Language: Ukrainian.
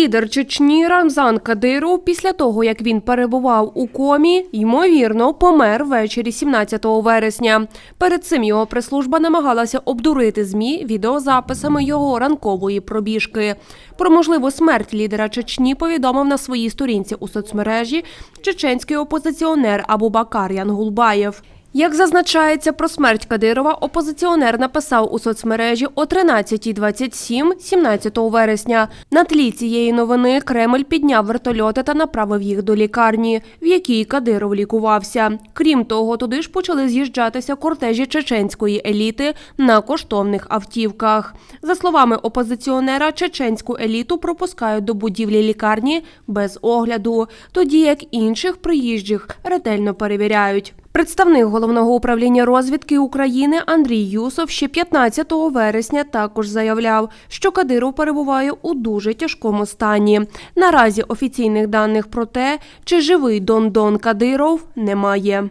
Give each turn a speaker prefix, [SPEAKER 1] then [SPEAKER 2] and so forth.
[SPEAKER 1] Лідер Чечні Рамзан Кадиров після того, як він перебував у комі, ймовірно, помер ввечері 17 вересня. Перед цим його прес-служба намагалася обдурити ЗМІ відеозаписами його ранкової пробіжки. Про можливу смерть лідера Чечні повідомив на своїй сторінці у соцмережі чеченський опозиціонер Абубакар Янгулбаєв. Як зазначається про смерть Кадирова, опозиціонер написав у соцмережі о 13.27 17 вересня. На тлі цієї новини Кремль підняв вертольоти та направив їх до лікарні, в якій Кадиров лікувався. Крім того, туди ж почали з'їжджатися кортежі чеченської еліти на коштовних автівках. За словами опозиціонера, чеченську еліту пропускають до будівлі лікарні без огляду, тоді як інших приїжджих ретельно перевіряють. Представник головного управління розвідки України Андрій Юсов ще 15 вересня також заявляв, що Кадиров перебуває у дуже тяжкому стані. Наразі офіційних даних про те, чи живий Дон Дон Кадиров, немає.